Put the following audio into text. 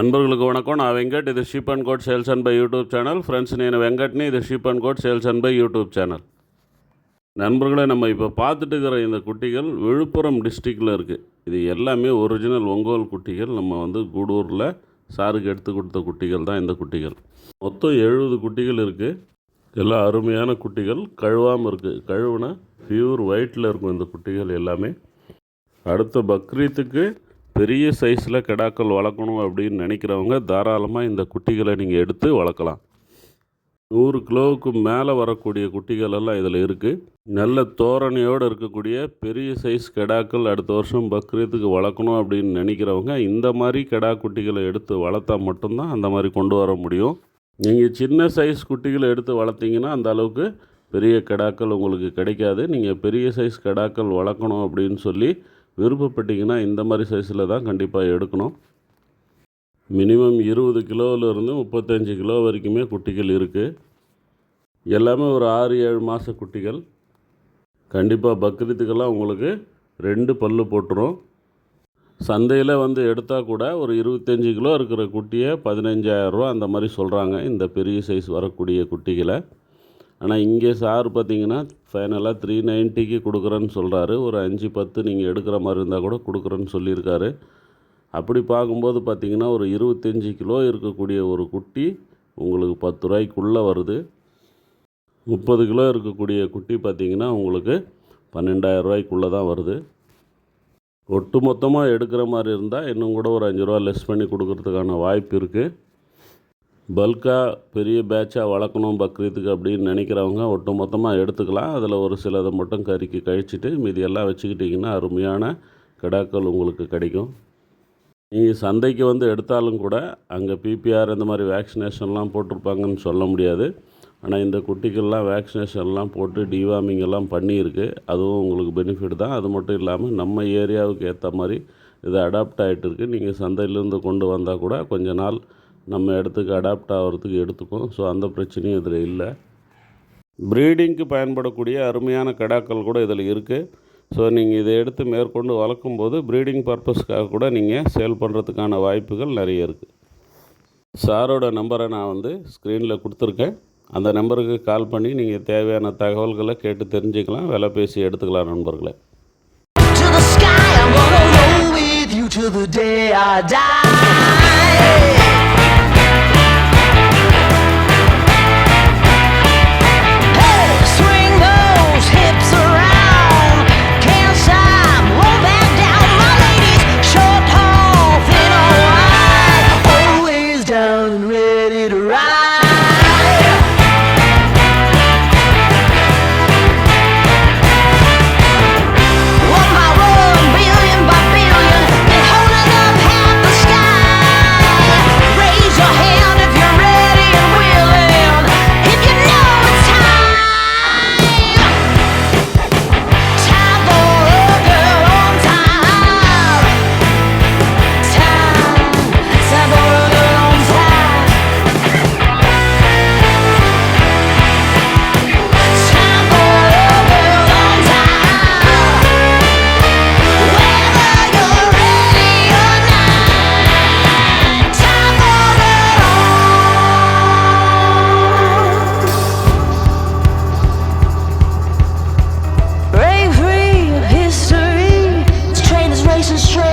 நண்பர்களுக்கு வணக்கம். நான் వెంకట్ ఇది ship and code sales and buy YouTube channel friends నేను వెంకట్ని இது ship and code sales and buy YouTube channel நண்பர்களே நம்ம இப்போ பார்த்துட்டு இருக்கிற இந்த குட்டிகள் விழுப்புரம் டிஸ்ட்ரிக்டில் இருக்குது இது எல்லாமே ஒரிஜினல் ஒங்கோல் குட்டிகள். நம்ம வந்து கூடூரில் சாருக்கு எடுத்து கொடுத்த குட்டிகள் தான் இந்த குட்டிகள். மொத்தம் எழுபது குட்டிகள் இருக்குது எல்லாம் அருமையான குட்டிகள். கழுவாமல் இருக்குது கழுவுனா பியூர் ஒயிட்டில் இருக்கும் இந்த குட்டிகள் எல்லாமே. அடுத்த பக்ரீத்துக்கு பெரிய சைஸில் கிடாக்கள் வளர்க்கணும் அப்படின்னு நினைக்கிறவங்க தாராளமாக இந்த குட்டிகளை நீங்கள் எடுத்து வளர்க்கலாம். நூறு கிலோவுக்கு மேலே வரக்கூடிய குட்டிகள் எல்லாம் இதில் இருக்குது நல்ல தோரணையோடு இருக்கக்கூடிய பெரிய சைஸ் கெடாக்கள் அடுத்த வருஷம் பக்ரீத்துக்கு வளர்க்கணும் அப்படின்னு நினைக்கிறவங்க இந்த மாதிரி கெடா குட்டிகளை எடுத்து வளர்த்தா மட்டும்தான் அந்த மாதிரி கொண்டு வர முடியும். நீங்கள் சின்ன சைஸ் குட்டிகளை எடுத்து வளர்த்தீங்கன்னா அந்த அளவுக்கு பெரிய கெடாக்கள் உங்களுக்கு கிடைக்காது. நீங்கள் பெரிய சைஸ் கெடாக்கள் வளர்க்கணும் அப்படின்னு சொல்லி விருப்பப்பட்டீங்கன்னா இந்த மாதிரி சைஸில் தான் கண்டிப்பாக எடுக்கணும். மினிமம் இருபது கிலோவிலேருந்து முப்பத்தஞ்சு கிலோ வரைக்குமே குட்டிகள் இருக்குது எல்லாமே ஒரு ஆறு ஏழு மாத குட்டிகள். கண்டிப்பாக பக்ரீத்துக்கெல்லாம் உங்களுக்கு ரெண்டு பல்லு போட்டுரும். சந்தையில் வந்து எடுத்தால் கூட ஒரு இருபத்தஞ்சி கிலோ இருக்கிற குட்டியை பதினஞ்சாயிரரூவா அந்த மாதிரி சொல்கிறாங்க இந்த பெரிய சைஸ் வரக்கூடிய குட்டிகளை. ஆனால் இங்கே சார் பார்த்தீங்கன்னா ஃபைனலாக த்ரீ நைன்ட்டிக்கு கொடுக்குறேன்னு சொல்கிறாரு ஒரு அஞ்சு பத்து நீங்கள் எடுக்கிற மாதிரி இருந்தால் கூட கொடுக்குறேன்னு சொல்லியிருக்காரு. அப்படி பார்க்கும்போது பார்த்தீங்கன்னா ஒரு இருபத்தஞ்சி கிலோ இருக்கக்கூடிய ஒரு குட்டி உங்களுக்கு பத்து ரூபாய்க்குள்ளே வருது. முப்பது கிலோ இருக்கக்கூடிய குட்டி பார்த்தீங்கன்னா உங்களுக்கு பன்னெண்டாயிரம் ரூபாய்க்குள்ளே தான் வருது. ஒட்டு மொத்தமாக எடுக்கிற மாதிரி இருந்தால் இன்னும் கூட ஒரு அஞ்சு ரூபா லெஸ் பண்ணி கொடுக்கறதுக்கான வாய்ப்பு இருக்குது பல்காக பெரிய பேட்சாக வளர்க்கணும் பக்ரீத்துக்கு அப்படின்னு நினைக்கிறவங்க ஒட்டு மொத்தமாக எடுத்துக்கலாம். அதில் ஒரு சிலதை மட்டும் கறிக்கு கழிச்சிட்டு மீதி எல்லாம் வச்சுக்கிட்டிங்கன்னா அருமையான கிடாக்கள் உங்களுக்கு கிடைக்கும். நீங்கள் சந்தைக்கு வந்து எடுத்தாலும் கூட அங்கே பிபிஆர் இந்த மாதிரி வேக்சினேஷன்லாம் போட்டிருப்பாங்கன்னு சொல்ல முடியாது. ஆனால் இந்த குட்டிக்கெல்லாம் வேக்சினேஷன்லாம் போட்டு டிவார்மிங் எல்லாம் பண்ணியிருக்கு. அதுவும் உங்களுக்கு பெனிஃபிட் தான். அது மட்டும் இல்லாமல் நம்ம ஏரியாவுக்கு ஏற்ற மாதிரி இது அடாப்ட் ஆகிட்டு இருக்குது நீங்கள் சந்தையிலேருந்து கொண்டு வந்தால் கூட கொஞ்ச நாள் நம்ம இடத்துக்கு அடாப்ட் ஆகிறதுக்கு எடுத்துக்கும். ஸோ அந்த பிரச்சனையும் இதில் இல்லை. ப்ரீடிங்க்கு பயன்படக்கூடிய அருமையான கடாக்கள் கூட இதில் இருக்குது ஸோ நீங்கள் இதை எடுத்து மேற்கொண்டு வளர்க்கும் போது ப்ரீடிங் பர்பஸ்க்காக கூட நீங்கள் சேல் பண்ணுறதுக்கான வாய்ப்புகள் நிறைய இருக்குது சாரோட நம்பரை நான் வந்து ஸ்க்ரீனில் கொடுத்துருக்கேன். அந்த நம்பருக்கு கால் பண்ணி நீங்கள் தேவையான தகவல்களை கேட்டு தெரிஞ்சுக்கலாம் விலை பேசி எடுத்துக்கலாம் நண்பர்களே. To the day I die. is true.